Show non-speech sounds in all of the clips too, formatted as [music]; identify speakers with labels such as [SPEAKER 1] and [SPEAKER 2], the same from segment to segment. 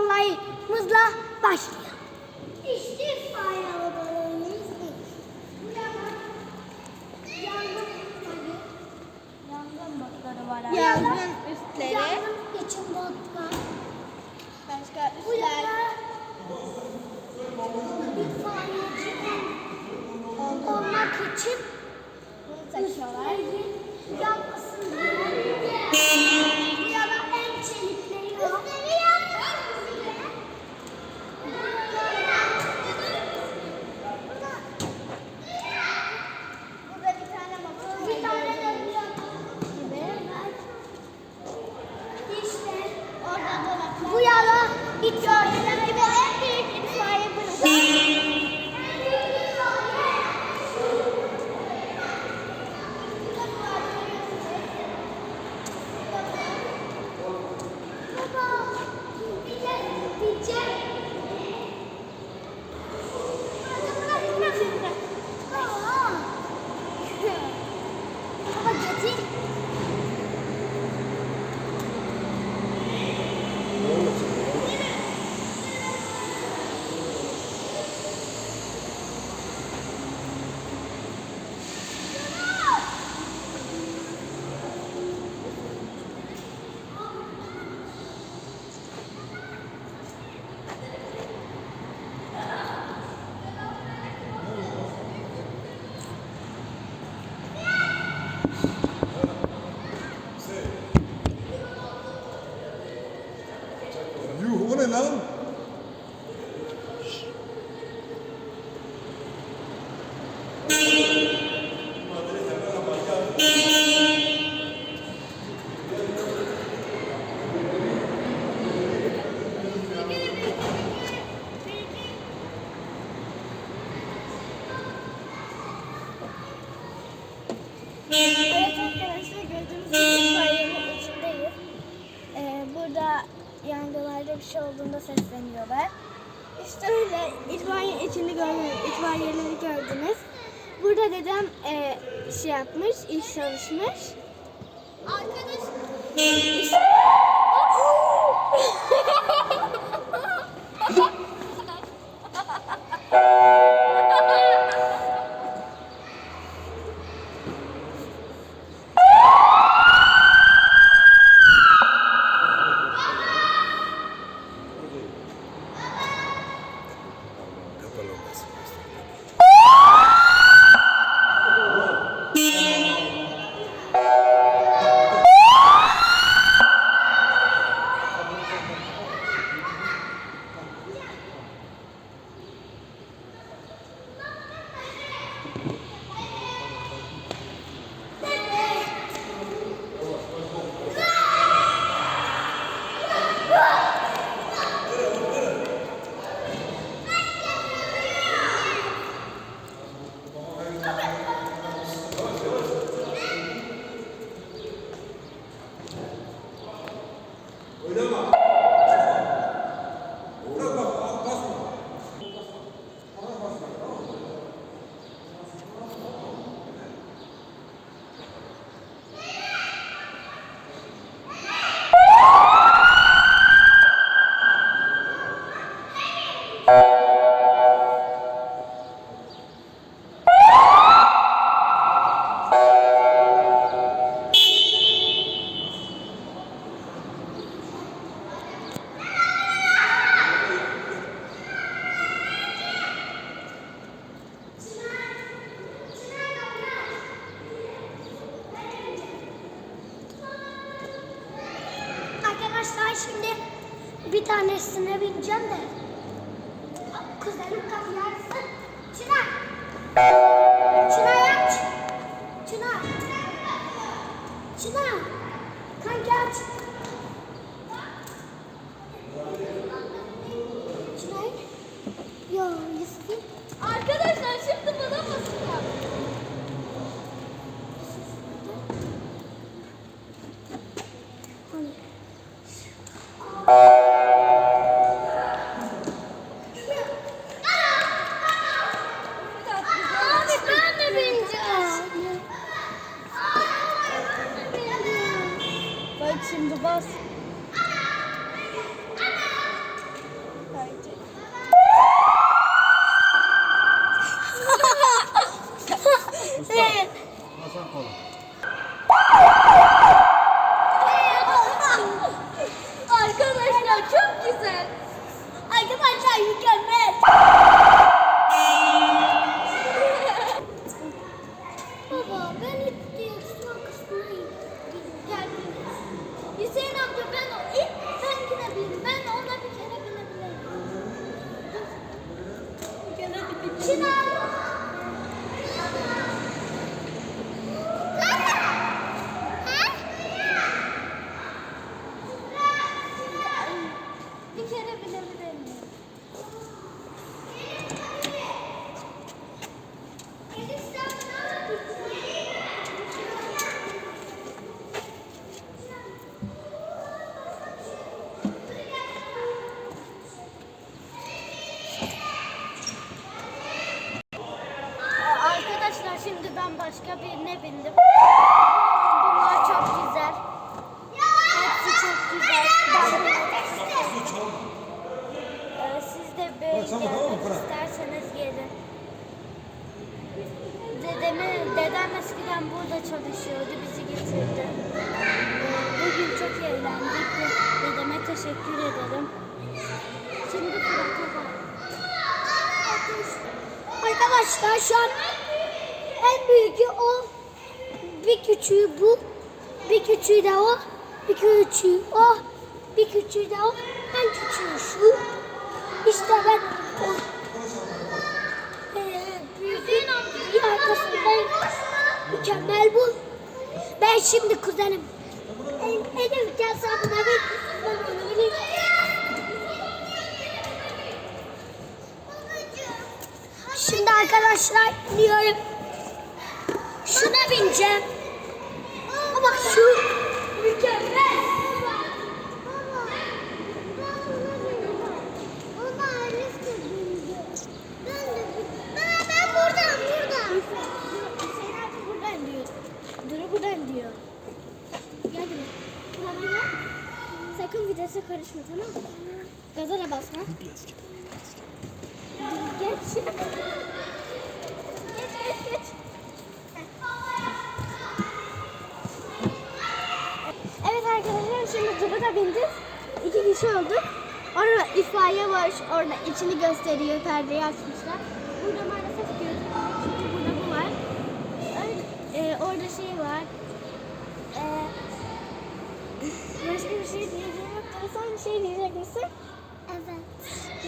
[SPEAKER 1] olayımızla başlayalım. İşte itfaiye arabalarımız bu. Yangın botları,
[SPEAKER 2] Yangın botları var.
[SPEAKER 1] Bu
[SPEAKER 2] Yangın üstleri.
[SPEAKER 1] Yangın geçim botlar.
[SPEAKER 2] Başka
[SPEAKER 1] Bu
[SPEAKER 2] üstler.
[SPEAKER 1] yana itfaiyeci olmak için
[SPEAKER 2] Yeah. Bir şey olduğunda sesleniyorlar. İşte öyle itfaiye içini gördünüz, itfaiyeleri gördünüz. Burada dedem e, şey yapmış, iş çalışmış.
[SPEAKER 1] Arkadaş
[SPEAKER 3] Kapalı [laughs] [laughs] [laughs]
[SPEAKER 1] bir tanesine bineceğim de. Kuzenim kapıyı açsın. Çınar. Çınar aç. Çınar. Çınar. Kanki aç.
[SPEAKER 2] bas. Usta. [laughs] Hasan kola. Arkadaşlar
[SPEAKER 1] şu an en büyüğü o, bir küçüğü bu, bir küçüğü de o, bir küçüğü o, bir küçüğü de o, en küçüğü şu. İşte ben o. Ee, büyüğün bir arkasındayım. Mükemmel bu. Ben şimdi kuzenim. En, en büyük hesabına bir onu Şimdi arkadaşlar iniyorum. Şuna bineceğim. Ama şu mükemmel.
[SPEAKER 2] Sakın vitese karışma tamam mı? Gaza da basma. Evet arkadaşlar şimdi Duru da bindik. İki kişi olduk. Orada itfaiye var. Orada içini gösteriyor. Perdeyi açmışlar. Burada maalesef gözükmüyor. Çünkü burada bu var. Öyle, e, orada şey var. E, başka bir şey diyeceğim yok. Sen bir şey diyecek misin?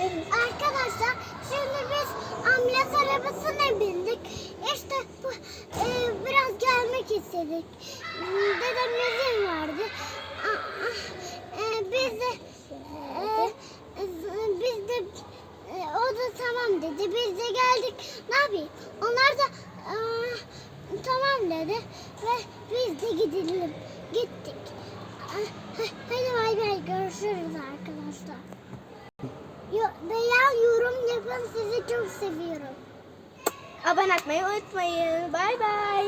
[SPEAKER 1] Evet. Arkadaşlar şimdi biz ambulans arabasına bindik. İşte bu, e, biraz gelmek istedik. Hmm, Dedemizin vardı. E, biz de e, e, biz de e, o da tamam dedi. Biz de geldik. Ne yapayım? Onlar da e, tamam dedi ve biz de gidelim. Gittik. Ah, Hadi bay bay görüşürüz arkadaşlar. Veya yorum yapın sizi çok seviyorum.
[SPEAKER 2] Abone olmayı unutmayın. Bay bay.